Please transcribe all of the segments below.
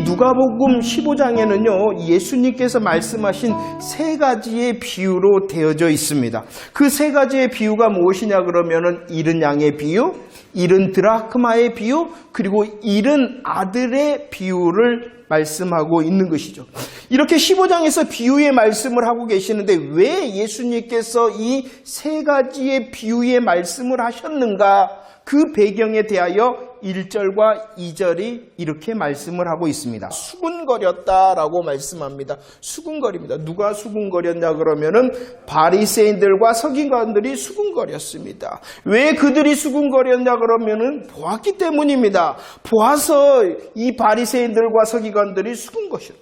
이 누가복음 15장에는요, 예수님께서 말씀하신 세 가지의 비유로 되어져 있습니다. 그 세 가지의 비유가 무엇이냐 그러면은 잃은 양의 비유, 잃은 드라크마의 비유, 그리고 잃은 아들의 비유를 말씀하고 있는 것이죠. 이렇게 15장에서 비유의 말씀을 하고 계시는데 왜 예수님께서 이 세 가지의 비유의 말씀을 하셨는가? 그 배경에 대하여 1절과 2절이 이렇게 말씀을 하고 있습니다. 수군거렸다라고 말씀합니다. 수군거립니다. 누가 수군거렸냐 그러면은 바리새인들과 서기관들이 수군거렸습니다. 왜 그들이 수군거렸냐 그러면은 보았기 때문입니다. 보아서 이 바리새인들과 서기관들이 수군거렸죠.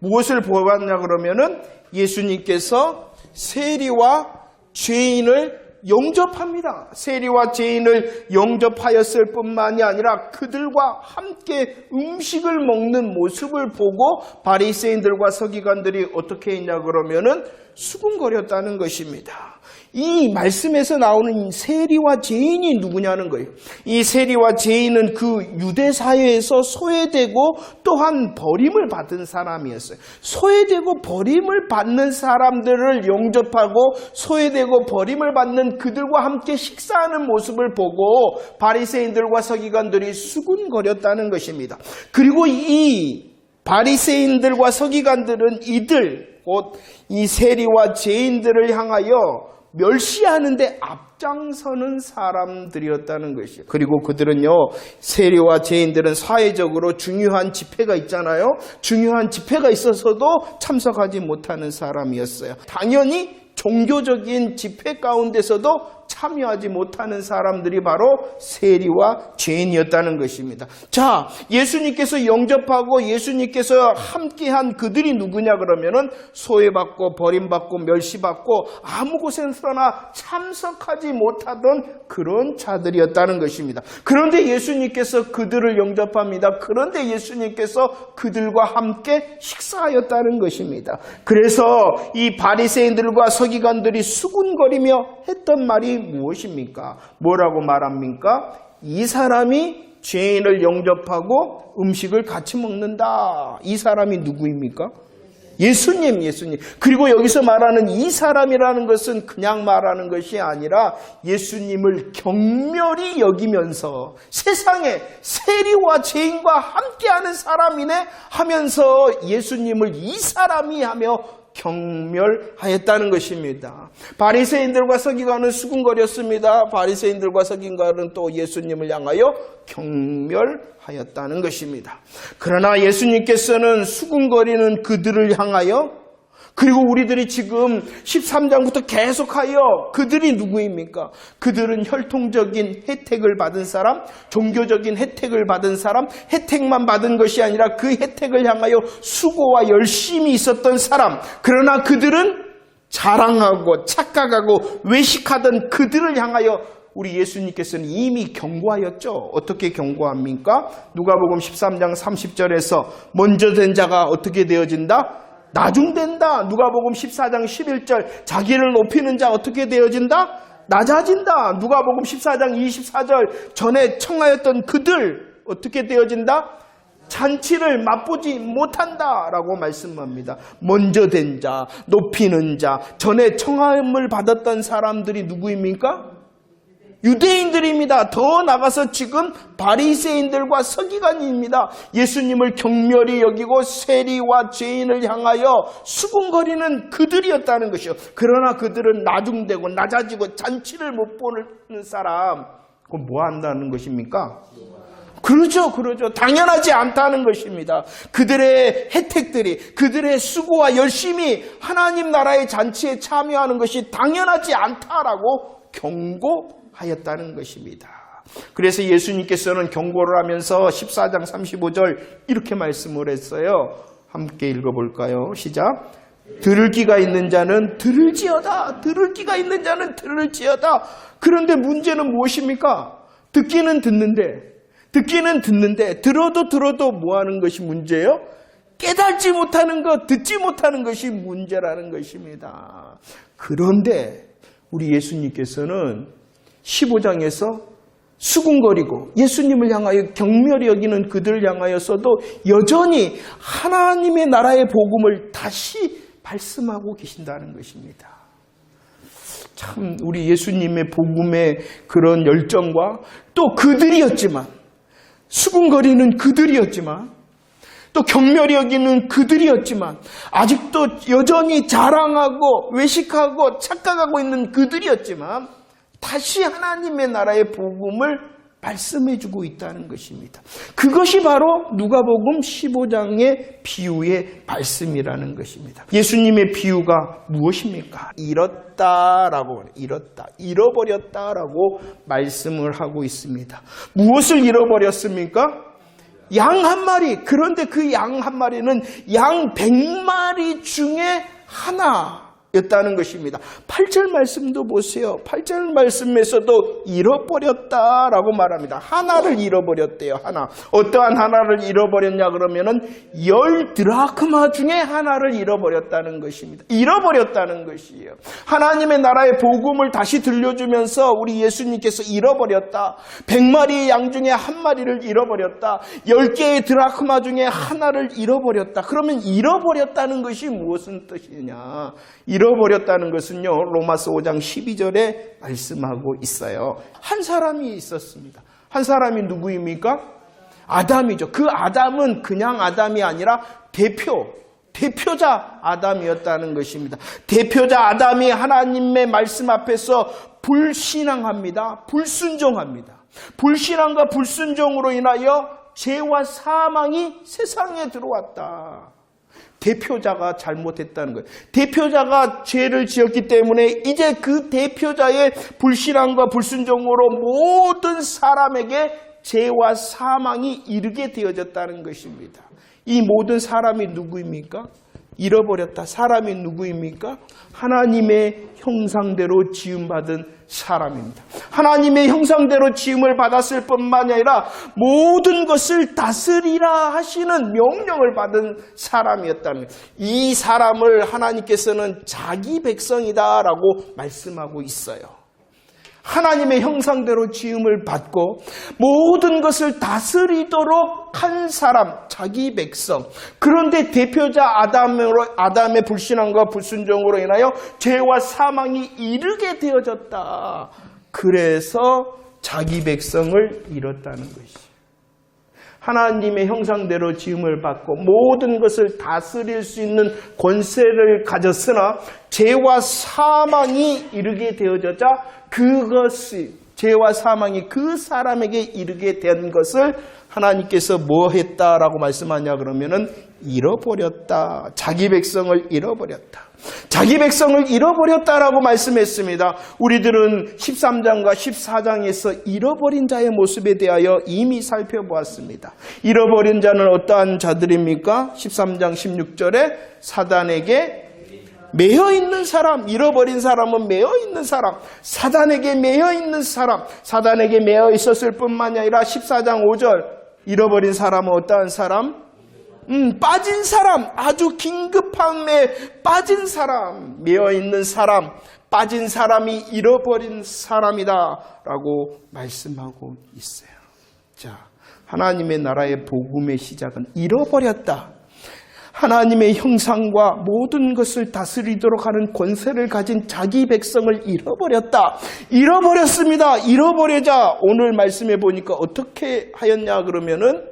무엇을 보았냐 그러면은 예수님께서 세리와 죄인을 영접합니다. 세리와 죄인을 영접하였을 뿐만이 아니라 그들과 함께 음식을 먹는 모습을 보고 바리새인들과 서기관들이 어떻게 했냐 그러면은 수군거렸다는 것입니다. 이 말씀에서 나오는 세리와 죄인이 누구냐는 거예요. 이 세리와 죄인은 그 유대 사회에서 소외되고 또한 버림을 받은 사람이었어요. 소외되고 버림을 받는 사람들을 영접하고 소외되고 버림을 받는 그들과 함께 식사하는 모습을 보고 바리새인들과 서기관들이 수군거렸다는 것입니다. 그리고 이 바리새인들과 서기관들은 이들 곧 이 세리와 죄인들을 향하여 멸시하는데 앞장서는 사람들이었다는 것이요. 그리고 그들은요, 세리와 죄인들은 사회적으로 중요한 집회가 있잖아요. 중요한 집회가 있어서도 참석하지 못하는 사람이었어요. 당연히 종교적인 집회 가운데서도 참여하지 못하는 사람들이 바로 세리와 죄인이었다는 것입니다. 자, 예수님께서 영접하고 예수님께서 함께한 그들이 누구냐 그러면은 소외받고 버림받고 멸시받고 아무 곳에서나 참석하지 못하던 그런 자들이었다는 것입니다. 그런데 예수님께서 그들을 영접합니다. 그런데 예수님께서 그들과 함께 식사하였다는 것입니다. 그래서 이 바리새인들과 서기관들이 수군거리며 했던 말이 무엇입니까? 뭐라고 말합니까? 이 사람이 죄인을 영접하고 음식을 같이 먹는다. 이 사람이 누구입니까? 예수님, 예수님. 그리고 여기서 말하는 이 사람이라는 것은 그냥 말하는 것이 아니라 예수님을 경멸히 여기면서 세상에 세리와 죄인과 함께하는 사람이네 하면서 예수님을 이 사람이 하며 경멸하였다는 것입니다. 바리새인들과 서기관은 수군거렸습니다. 바리새인들과 서기관은 또 예수님을 향하여 경멸하였다는 것입니다. 그러나 예수님께서는 수군거리는 그들을 향하여 그리고 우리들이 지금 13장부터 계속하여 그들이 누구입니까? 그들은 혈통적인 혜택을 받은 사람, 종교적인 혜택을 받은 사람, 혜택만 받은 것이 아니라 그 혜택을 향하여 수고와 열심히 있었던 사람. 그러나 그들은 자랑하고 착각하고 외식하던 그들을 향하여 우리 예수님께서는 이미 경고하였죠. 어떻게 경고합니까? 누가복음 13장 30절에서 먼저 된 자가 어떻게 되어진다? 나중된다. 누가복음 14장 11절 자기를 높이는 자 어떻게 되어진다? 낮아진다. 누가복음 14장 24절 전에 청하였던 그들 어떻게 되어진다? 잔치를 맛보지 못한다라고 말씀합니다. 먼저 된 자, 높이는 자, 전에 청함을 받았던 사람들이 누구입니까? 유대인들입니다. 더 나가서 지금 바리새인들과 서기관입니다. 예수님을 경멸히 여기고 세리와 죄인을 향하여 수군거리는 그들이었다는 것이요. 그러나 그들은 나중되고 낮아지고 잔치를 못 보는 사람. 그럼 뭐 한다는 것입니까? 그러죠, 그러죠. 당연하지 않다는 것입니다. 그들의 혜택들이, 그들의 수고와 열심히 하나님 나라의 잔치에 참여하는 것이 당연하지 않다라고 경고 하였다는 것입니다. 그래서 예수님께서는 경고를 하면서 14장 35절 이렇게 말씀을 했어요. 함께 읽어볼까요? 시작. 들을 귀가 있는 자는 들을지어다. 들을 귀가 있는 자는 들을지어다. 그런데 문제는 무엇입니까? 듣기는 듣는데, 듣기는 듣는데, 들어도 들어도 뭐 하는 것이 문제예요? 깨닫지 못하는 것, 듣지 못하는 것이 문제라는 것입니다. 그런데 우리 예수님께서는 15장에서 수군거리고 예수님을 향하여 경멸히 여기는 그들을 향하여서도 여전히 하나님의 나라의 복음을 다시 말씀하고 계신다는 것입니다. 참 우리 예수님의 복음의 그런 열정과 또 그들이었지만 수군거리는 그들이었지만 또 경멸히 여기는 그들이었지만 아직도 여전히 자랑하고 외식하고 착각하고 있는 그들이었지만 다시 하나님의 나라의 복음을 말씀해 주고 있다는 것입니다. 그것이 바로 누가복음 15장의 비유의 말씀이라는 것입니다. 예수님의 비유가 무엇입니까? 잃었다라고 잃었다, 잃어버렸다라고 말씀을 하고 있습니다. 무엇을 잃어버렸습니까? 양 한 마리. 그런데 그 양 한 마리는 양 백마리 중에 하나 였다는 것입니다. 8절 말씀도 보세요. 8절 말씀에서도 잃어버렸다라고 말합니다. 하나를 잃어버렸대요. 하나. 어떠한 하나를 잃어버렸냐 그러면은 열 드라크마 중에 하나를 잃어버렸다는 것입니다. 잃어버렸다는 것이에요. 하나님의 나라의 복음을 다시 들려주면서 우리 예수님께서 잃어버렸다. 백마리의 양 중에 한 마리를 잃어버렸다. 열 개의 드라크마 중에 하나를 잃어버렸다. 그러면 잃어버렸다는 것이 무엇은 뜻이냐? 잃어버렸다는 것은요. 로마서 5장 12절에 말씀하고 있어요. 한 사람이 있었습니다. 한 사람이 누구입니까? 아담이죠. 그 아담은 그냥 아담이 아니라 대표, 대표자 아담이었다는 것입니다. 대표자 아담이 하나님의 말씀 앞에서 불신앙합니다. 불순종합니다. 불신앙과 불순종으로 인하여 죄와 사망이 세상에 들어왔다. 대표자가 잘못했다는 거예요. 대표자가 죄를 지었기 때문에 이제 그 대표자의 불신앙과 불순종으로 모든 사람에게 죄와 사망이 이르게 되어졌다는 것입니다. 이 모든 사람이 누구입니까? 잃어버렸다. 사람이 누구입니까? 하나님의 형상대로 지음받은 사람입니다. 하나님의 형상대로 지음을 받았을 뿐만 아니라 모든 것을 다스리라 하시는 명령을 받은 거예요. 이 사람을 하나님께서는 자기 백성이다라고 말씀하고 있어요. 하나님의 형상대로 지음을 받고 모든 것을 다스리도록 한 사람, 자기 백성. 그런데 대표자 아담으로, 아담의 불신앙과 불순종으로 인하여 죄와 사망이 이르게 되어졌다. 그래서 자기 백성을 잃었다는 것이. 하나님의 형상대로 지음을 받고 모든 것을 다스릴 수 있는 권세를 가졌으나 죄와 사망이 이르게 되어져자 그것이 죄와 사망이 그 사람에게 이르게 된 것을 하나님께서 뭐 했다라고 말씀하냐 그러면은 잃어버렸다. 자기 백성을 잃어버렸다. 자기 백성을 잃어버렸다라고 말씀했습니다. 우리들은 13장과 14장에서 잃어버린 자의 모습에 대하여 이미 살펴보았습니다. 잃어버린 자는 어떠한 자들입니까? 13장 16절에 사단에게 매여 있는 사람, 잃어버린 사람은 매여 있는 사람, 사단에게 매여 있는 사람, 사단에게 매여 있었을 뿐만 아니라 14장 5절 잃어버린 사람은 어떠한 사람? 음, 빠진 사람, 아주 긴급함에 빠진 사람, 매여 있는 사람, 빠진 사람이 잃어버린 사람이다 라고 말씀하고 있어요. 자, 하나님의 나라의 복음의 시작은 잃어버렸다. 하나님의 형상과 모든 것을 다스리도록 하는 권세를 가진 자기 백성을 잃어버렸다. 잃어버렸습니다. 잃어버리자 오늘 말씀해 보니까 어떻게 하였냐 그러면은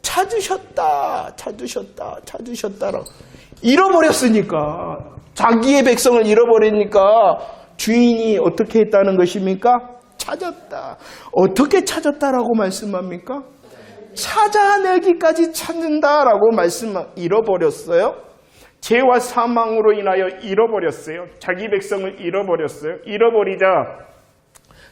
찾으셨다. 찾으셨다. 찾으셨다라고. 잃어버렸으니까 자기의 백성을 잃어버리니까 주인이 어떻게 했다는 것입니까? 찾았다. 어떻게 찾았다라고 말씀합니까? 찾아내기까지 찾는다라고 말씀 잃어버렸어요. 죄와 사망으로 인하여 잃어버렸어요. 자기 백성을 잃어버렸어요. 잃어버리자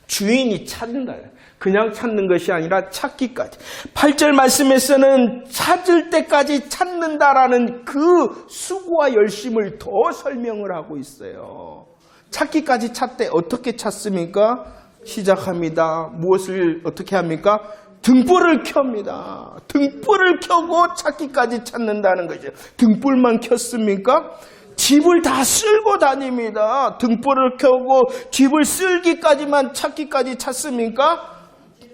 주인이 찾는다. 그냥 찾는 것이 아니라 찾기까지. 8절 말씀에서는 찾을 때까지 찾는다라는 그 수고와 열심을 더 설명을 하고 있어요. 찾기까지 찾되 어떻게 찾습니까? 시작합니다. 무엇을 어떻게 합니까? 등불을 켭니다. 등불을 켜고 찾기까지 찾는다는 거죠. 등불만 켰습니까? 집을 다 쓸고 다닙니다. 등불을 켜고 집을 쓸기까지만 찾기까지 찾습니까?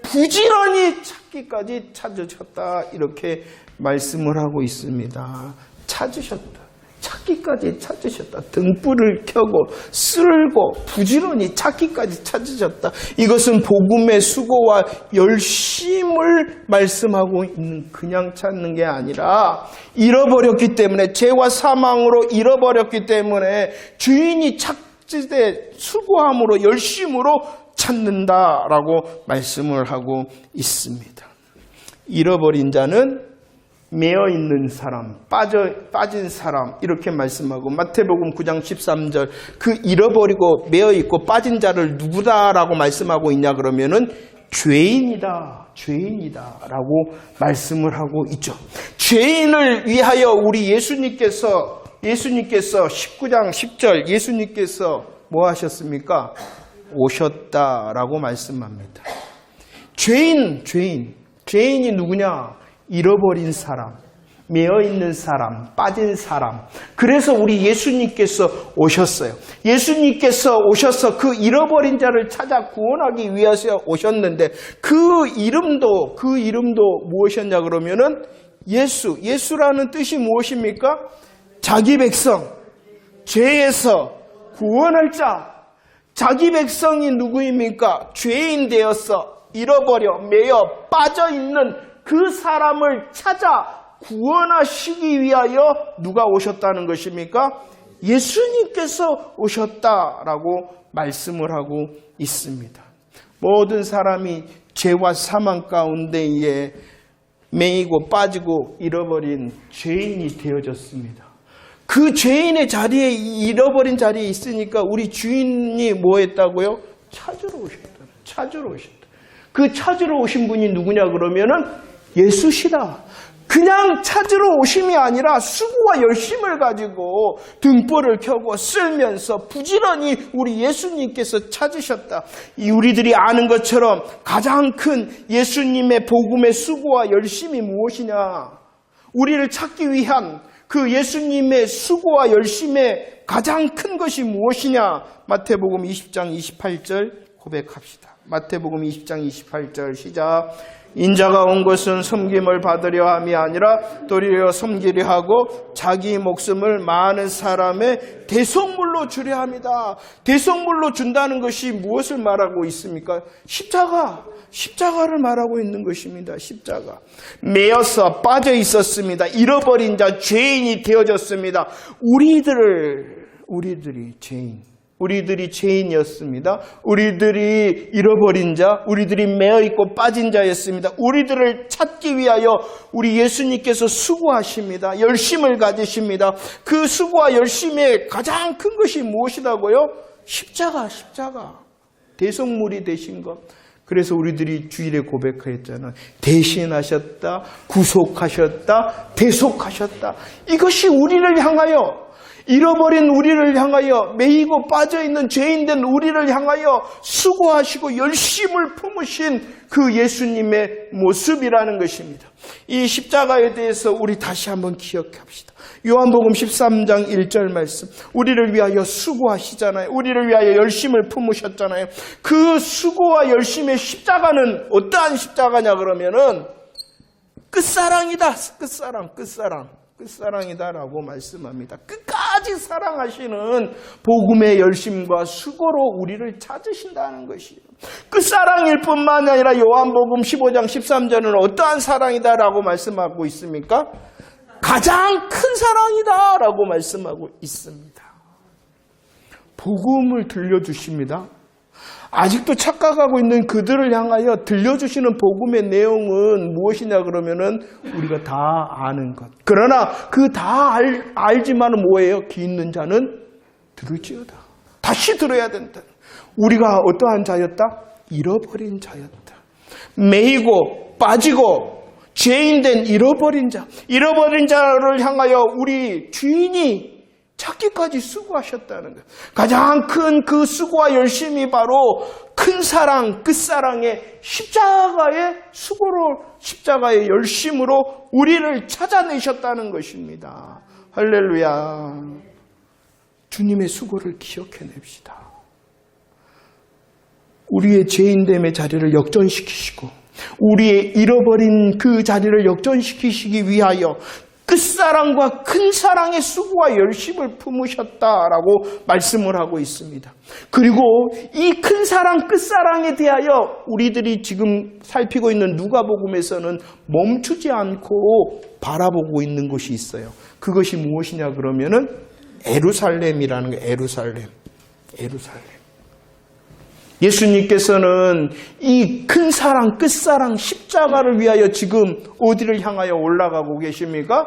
부지런히 찾기까지 찾으셨다. 이렇게 말씀을 하고 있습니다. 찾으셨다. 찾기까지 찾으셨다. 등불을 켜고 쓸고 부지런히 찾기까지 찾으셨다. 이것은 복음의 수고와 열심을 말씀하고 있는 그냥 찾는 게 아니라 잃어버렸기 때문에 죄와 사망으로 잃어버렸기 때문에 주인이 찾을 때 수고함으로 열심으로 찾는다라고 말씀을 하고 있습니다. 잃어버린 자는 매어 있는 사람, 빠져, 빠진 사람, 이렇게 말씀하고, 마태복음 9장 13절, 그 잃어버리고 매어 있고 빠진 자를 누구다라고 말씀하고 있냐 그러면은 죄인이다, 죄인이다, 라고 말씀을 하고 있죠. 죄인을 위하여 우리 예수님께서, 예수님께서 19장 10절, 예수님께서 뭐 하셨습니까? 오셨다라고 말씀합니다. 죄인, 죄인. 죄인이 누구냐? 잃어버린 사람, 매어 있는 사람, 빠진 사람. 그래서 우리 예수님께서 오셨어요. 예수님께서 오셔서 그 잃어버린 자를 찾아 구원하기 위해서 오셨는데 그 이름도, 그 이름도 무엇이었냐 그러면은 예수. 예수라는 뜻이 무엇입니까? 자기 백성, 죄에서 구원할 자. 자기 백성이 누구입니까? 죄인 되어서 잃어버려 매여 빠져 있는 그 사람을 찾아 구원하시기 위하여 누가 오셨다는 것입니까? 예수님께서 오셨다라고 말씀을 하고 있습니다. 모든 사람이 죄와 사망 가운데에 매이고 빠지고 잃어버린 죄인이 되어졌습니다. 그 죄인의 자리에 잃어버린 자리에 있으니까 우리 주인이 뭐 했다고요? 찾으러 오셨다. 찾으러 오셨다. 그 찾으러 오신 분이 누구냐 그러면은 예수시다. 그냥 찾으러 오심이 아니라 수고와 열심을 가지고 등불을 켜고 쓸면서 부지런히 우리 예수님께서 찾으셨다. 이 우리들이 아는 것처럼 가장 큰 예수님의 복음의 수고와 열심이 무엇이냐? 우리를 찾기 위한 그 예수님의 수고와 열심의 가장 큰 것이 무엇이냐? 마태복음 20장 28절 고백합시다. 마태복음 20장 28절 시작. 인자가 온 것은 섬김을 받으려 함이 아니라 도리어 섬기려 하고 자기 목숨을 많은 사람의 대속물로 주려 합니다. 대속물로 준다는 것이 무엇을 말하고 있습니까? 십자가. 십자가를 말하고 있는 것입니다. 십자가. 매여서 빠져 있었습니다. 잃어버린 자, 죄인이 되어졌습니다. 우리들을, 우리들이 죄인. 우리들이 죄인이었습니다. 우리들이 잃어버린 자, 우리들이 매어 있고 빠진 자였습니다. 우리들을 찾기 위하여 우리 예수님께서 수고하십니다. 열심을 가지십니다. 그 수고와 열심의 가장 큰 것이 무엇이라고요? 십자가, 십자가. 대성물이 되신 것. 그래서 우리들이 주일에 고백했잖아. 대신하셨다, 구속하셨다, 대속하셨다. 이것이 우리를 향하여 잃어버린 우리를 향하여 매이고 빠져있는 죄인된 우리를 향하여 수고하시고 열심을 품으신 그 예수님의 모습이라는 것입니다. 이 십자가에 대해서 우리 다시 한번 기억합시다. 요한복음 13장 1절 말씀. 우리를 위하여 수고하시잖아요. 우리를 위하여 열심을 품으셨잖아요. 그 수고와 열심의 십자가는 어떠한 십자가냐 그러면은 끝사랑이다. 끝사랑, 끝사랑. 끝사랑이다라고 말씀합니다. 끝까지 사랑하시는 복음의 열심과 수고로 우리를 찾으신다는 것이에요. 끝사랑일 뿐만 아니라 요한복음 15장 13절은 어떠한 사랑이다라고 말씀하고 있습니까? 가장 큰 사랑이다라고 말씀하고 있습니다. 복음을 들려주십니다. 아직도 착각하고 있는 그들을 향하여 들려주시는 복음의 내용은 무엇이냐 그러면은 우리가 다 아는 것. 그러나 그 다 알지만 뭐예요? 귀 있는 자는 들을지어다. 다시 들어야 된다. 우리가 어떠한 자였다? 잃어버린 자였다. 매이고 빠지고 죄인된 잃어버린 자. 잃어버린 자를 향하여 우리 주인이 찾기까지 수고하셨다는 것. 가장 큰 그 수고와 열심이 바로 큰 사랑, 끝사랑의 십자가의 수고로, 십자가의 열심으로 우리를 찾아내셨다는 것입니다. 할렐루야. 주님의 수고를 기억해냅시다. 우리의 죄인됨의 자리를 역전시키시고 우리의 잃어버린 그 자리를 역전시키시기 위하여 끝사랑과 큰 사랑의 수고와 열심을 품으셨다라고 말씀을 하고 있습니다. 그리고 이 큰 사랑, 끝사랑에 대하여 우리들이 지금 살피고 있는 누가복음에서는 멈추지 않고 바라보고 있는 것이 있어요. 그것이 무엇이냐 그러면은 에루살렘이라는 거 에루살렘. 에루살렘. 예수님께서는 이 큰 사랑, 끝사랑, 십자가를 위하여 지금 어디를 향하여 올라가고 계십니까?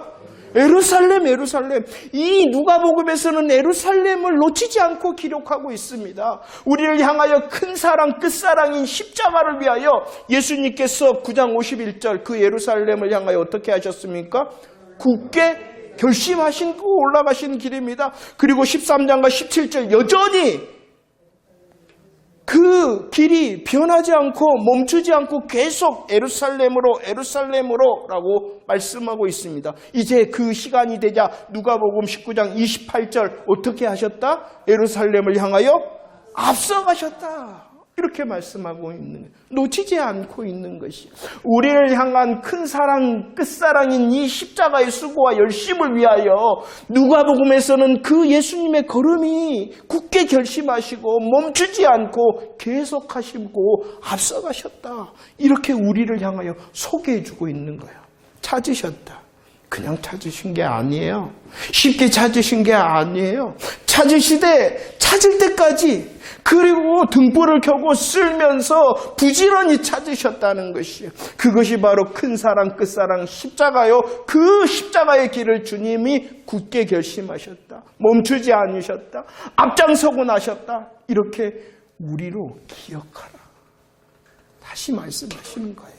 에루살렘, 에루살렘. 이 누가복음에서는 에루살렘을 놓치지 않고 기록하고 있습니다. 우리를 향하여 큰 사랑, 끝사랑인 십자가를 위하여 예수님께서 9장 51절 그 에루살렘을 향하여 어떻게 하셨습니까? 굳게 결심하신 고 올라가신 길입니다. 그리고 13장과 17절 여전히 그 길이 변하지 않고 멈추지 않고 계속 에루살렘으로 에루살렘으로라고 말씀하고 있습니다. 이제 그 시간이 되자 누가복음 19장 28절 어떻게 하셨다? 에루살렘을 향하여 앞서가셨다. 이렇게 말씀하고 있는. 놓치지 않고 있는 것이 우리를 향한 큰 사랑, 끝사랑인 이 십자가의 수고와 열심을 위하여 누가복음에서는 그 예수님의 걸음이 굳게 결심하시고 멈추지 않고 계속하시고 앞서가셨다. 이렇게 우리를 향하여 소개해 주고 있는 거예요. 찾으셨다. 그냥 찾으신 게 아니에요. 쉽게 찾으신 게 아니에요. 찾으시되 찾을 때까지 그리고 등불을 켜고 쓸면서 부지런히 찾으셨다는 것이에요. 그것이 바로 큰 사랑, 끝사랑, 십자가요. 그 십자가의 길을 주님이 굳게 결심하셨다. 멈추지 않으셨다. 앞장서고 나셨다. 이렇게 우리로 기억하라. 다시 말씀하시는 거예요.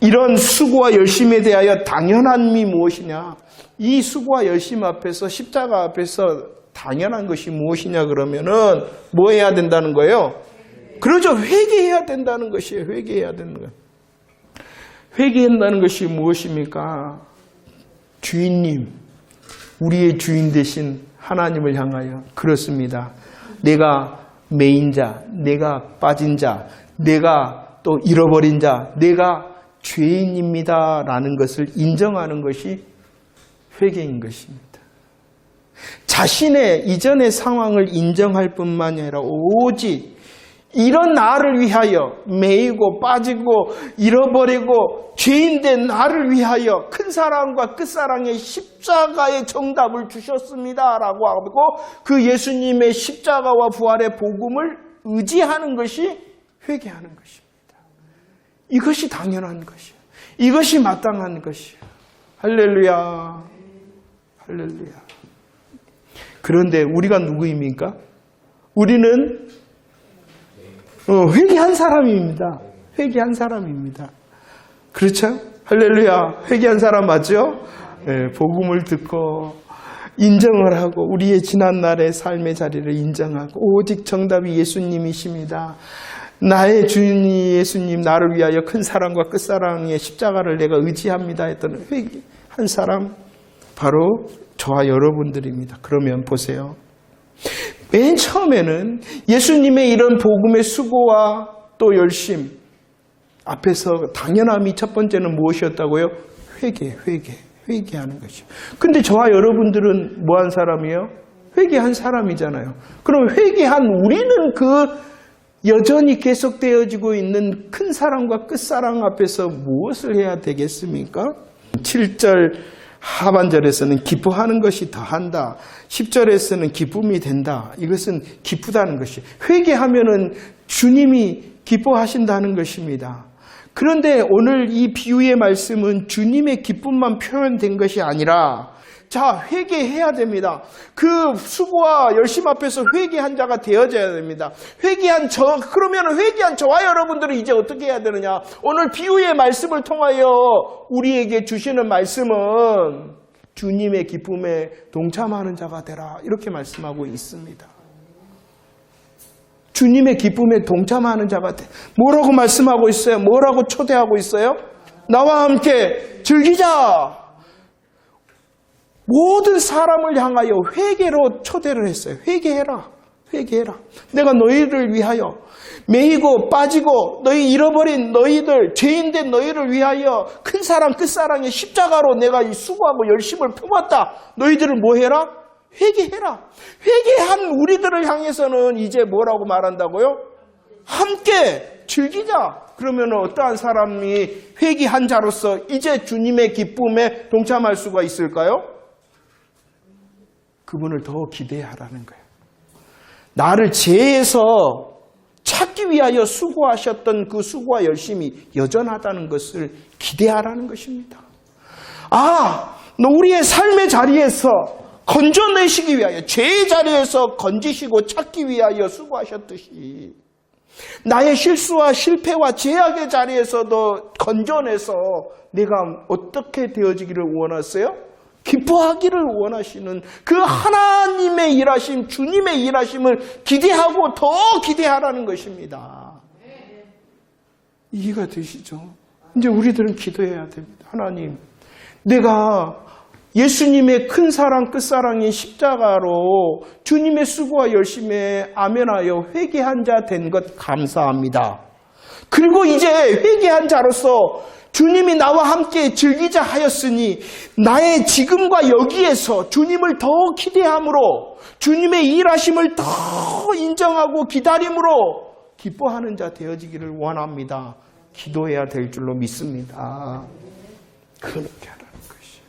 이런 수고와 열심에 대하여 당연함이 무엇이냐? 이 수고와 열심 앞에서 십자가 앞에서 당연한 것이 무엇이냐 그러면은 뭐 해야 된다는 거예요? 그러죠. 회개해야 된다는 것이에요. 회개해야 되는 거예요. 회개한다는 것이 무엇입니까? 주인님, 우리의 주인 되신 하나님을 향하여 그렇습니다. 내가 메인 자, 내가 빠진 자, 내가 또 잃어버린 자, 내가 죄인입니다. 라는 것을 인정하는 것이 회개인 것입니다. 자신의 이전의 상황을 인정할 뿐만이 아니라 오직 이런 나를 위하여 매이고 빠지고 잃어버리고 죄인된 나를 위하여 큰 사랑과 끝사랑의 십자가의 정답을 주셨습니다. 라고 하고 그 예수님의 십자가와 부활의 복음을 의지하는 것이 회개하는 것입니다. 이것이 당연한 것이에요. 이것이 마땅한 것이에요. 할렐루야. 할렐루야. 그런데 우리가 누구입니까? 우리는 어, 회개한 사람입니다. 회개한 사람입니다. 그렇죠? 할렐루야. 회개한 사람 맞죠? 네, 복음을 듣고 인정을 하고 우리의 지난 날의 삶의 자리를 인정하고 오직 정답이 예수님이십니다. 나의 주인이 예수님 나를 위하여 큰 사랑과 끝사랑의 십자가를 내가 의지합니다 했던 회개한 사람 바로 저와 여러분들입니다. 그러면 보세요. 맨 처음에는 예수님의 이런 복음의 수고와 또 열심 앞에서 당연함이 첫 번째는 무엇이었다고요? 회개, 회개, 회개하는 것이요. 근데 저와 여러분들은 뭐 한 사람이요? 회개한 사람이잖아요. 그럼 회개한 우리는 그 여전히 계속되어지고 있는 큰 사랑과 끝사랑 앞에서 무엇을 해야 되겠습니까? 7절 하반절에서는 기뻐하는 것이 더한다. 10절에서는 기쁨이 된다. 이것은 기쁘다는 것이. 회개하면은 주님이 기뻐하신다는 것입니다. 그런데 오늘 이 비유의 말씀은 주님의 기쁨만 표현된 것이 아니라 자, 회개해야 됩니다. 그 수고와 열심 앞에서 회개한 자가 되어져야 됩니다. 회개한 저, 그러면 회개한 저와 여러분들은 이제 어떻게 해야 되느냐? 오늘 비유의 말씀을 통하여 우리에게 주시는 말씀은 주님의 기쁨에 동참하는 자가 되라. 이렇게 말씀하고 있습니다. 주님의 기쁨에 동참하는 자가 돼. 뭐라고 말씀하고 있어요? 뭐라고 초대하고 있어요? 나와 함께 즐기자! 모든 사람을 향하여 회개로 초대를 했어요. 회개해라. 회개해라. 내가 너희를 위하여 매이고 빠지고 너희 잃어버린 너희들 죄인된 너희를 위하여 큰 사랑 끝사랑의 십자가로 내가 이 수고하고 열심을 품었다. 너희들을 뭐 해라? 회개해라. 회개한 우리들을 향해서는 이제 뭐라고 말한다고요? 함께 즐기자. 그러면 어떠한 사람이 회개한 자로서 이제 주님의 기쁨에 동참할 수가 있을까요? 그분을 더 기대하라는 거예요. 나를 죄에서 찾기 위하여 수고하셨던 그 수고와 열심이 여전하다는 것을 기대하라는 것입니다. 아, 너 우리의 삶의 자리에서 건져내시기 위하여 죄의 자리에서 건지시고 찾기 위하여 수고하셨듯이 나의 실수와 실패와 제약의 자리에서도 건져내서 내가 어떻게 되어지기를 원하세요? 기뻐하기를 원하시는 그 하나님의 일하심, 주님의 일하심을 기대하고 더 기대하라는 것입니다. 이해가 되시죠? 이제 우리들은 기도해야 됩니다. 하나님, 내가 예수님의 큰 사랑 끝사랑인 십자가로 주님의 수고와 열심에 아멘하여 회개한 자 된 것 감사합니다. 그리고 이제 회개한 자로서 주님이 나와 함께 즐기자 하였으니 나의 지금과 여기에서 주님을 더 기대함으로 주님의 일하심을 더 인정하고 기다림으로 기뻐하는 자 되어지기를 원합니다. 기도해야 될 줄로 믿습니다. 그렇게 하라는 것이요.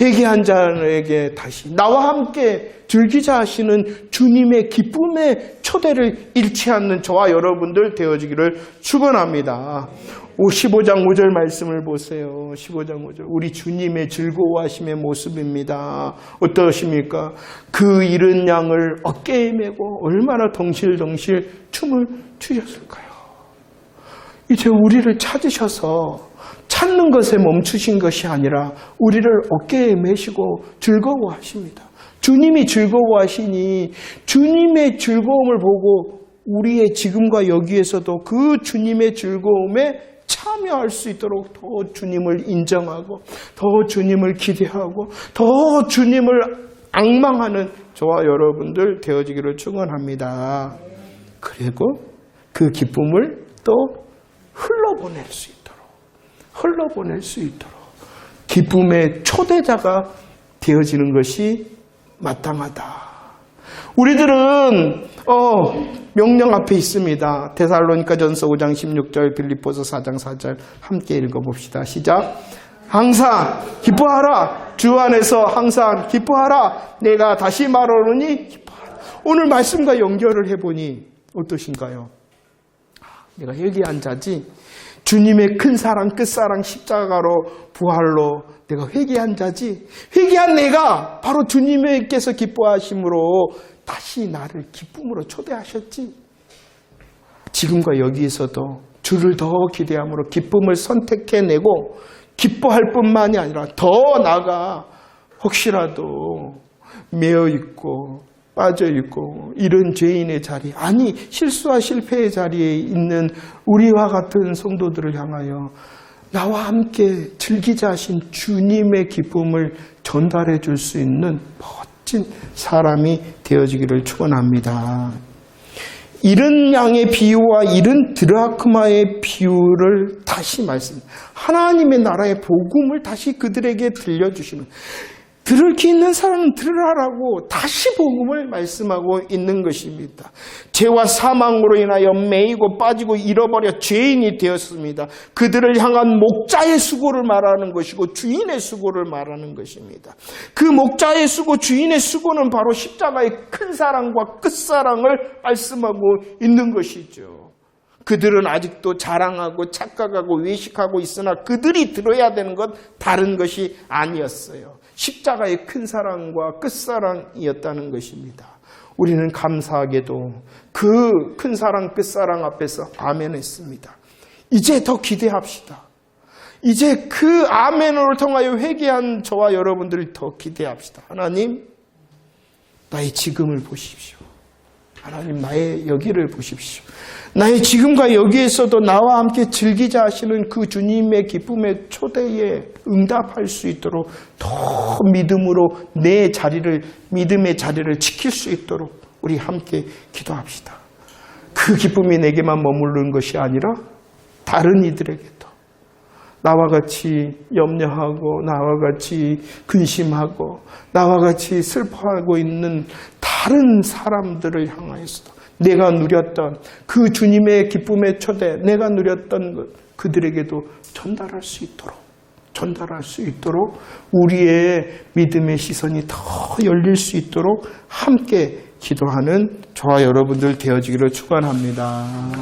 회개한 자에게 다시 나와 함께 즐기자 하시는 주님의 기쁨의 초대를 잃지 않는 저와 여러분들 되어지기를 축원합니다. 15장 5절 말씀을 보세요. 15장 5절. 우리 주님의 즐거워하심의 모습입니다. 어떠십니까? 그 잃은 양을 어깨에 메고 얼마나 덩실덩실 춤을 추셨을까요? 이제 우리를 찾으셔서 찾는 것에 멈추신 것이 아니라 우리를 어깨에 메시고 즐거워하십니다. 주님이 즐거워하시니 주님의 즐거움을 보고 우리의 지금과 여기에서도 그 주님의 즐거움에 참여할 수 있도록 더 주님을 인정하고 더 주님을 기대하고 더 주님을 악망하는 저와 여러분들 되어지기를 축원합니다. 그리고 그 기쁨을 또 흘러보낼 수 있도록 흘러보낼 수 있도록 기쁨의 초대자가 되어지는 것이 마땅하다. 우리들은 어, 명령 앞에 있습니다. 데살로니가 전서 5장 16절, 빌립보서 4장 4절 함께 읽어봅시다. 시작. 항상 기뻐하라. 주 안에서 항상 기뻐하라. 내가 다시 말하노니 기뻐하라. 오늘 말씀과 연결을 해보니 어떠신가요? 내가 회개한 자지. 주님의 큰 사랑, 끝사랑, 십자가로 부활로 내가 회개한 자지. 회개한 내가 바로 주님께서 기뻐하심으로 다시 나를 기쁨으로 초대하셨지. 지금과 여기에서도 주를 더 기대함으로 기쁨을 선택해내고 기뻐할 뿐만이 아니라 더 나아가 혹시라도 매어 있고 빠져 있고 이런 죄인의 자리 아니 실수와 실패의 자리에 있는 우리와 같은 성도들을 향하여 나와 함께 즐기자 하신 주님의 기쁨을 전달해 줄 수 있는 멋진 사람이 되어지기를 축원합니다. 이른 양의 비유와 이른 드라크마의 비유를 다시 말씀. 하나님의 나라의 복음을 다시 그들에게 들려주시는. 들을 기 있는 사람은 들으라고 다시 복음을 말씀하고 있는 것입니다. 죄와 사망으로 인하여 매이고 빠지고 잃어버려 죄인이 되었습니다. 그들을 향한 목자의 수고를 말하는 것이고 주인의 수고를 말하는 것입니다. 그 목자의 수고, 주인의 수고는 바로 십자가의 큰 사랑과 끝사랑을 말씀하고 있는 것이죠. 그들은 아직도 자랑하고 착각하고 외식하고 있으나 그들이 들어야 되는 건 다른 것이 아니었어요. 십자가의 큰 사랑과 끝사랑이었다는 것입니다. 우리는 감사하게도 그 큰 사랑, 끝사랑 앞에서 아멘 했습니다. 이제 더 기대합시다. 이제 그 아멘으로 통하여 회개한 저와 여러분들을 더 기대합시다. 하나님, 나의 지금을 보십시오. 하나님, 나의 여기를 보십시오. 나의 지금과 여기에서도 나와 함께 즐기자 하시는 그 주님의 기쁨의 초대에 응답할 수 있도록 더 믿음으로 내 자리를, 믿음의 자리를 지킬 수 있도록 우리 함께 기도합시다. 그 기쁨이 내게만 머무르는 것이 아니라 다른 이들에게도 나와 같이 염려하고 나와 같이 근심하고 나와 같이 슬퍼하고 있는 다른 사람들을 향하여서도 내가 누렸던 그 주님의 기쁨의 초대, 내가 누렸던 것 그들에게도 전달할 수 있도록 전달할 수 있도록 우리의 믿음의 시선이 더 열릴 수 있도록 함께 기도하는 저와 여러분들 되어지기를 축원합니다.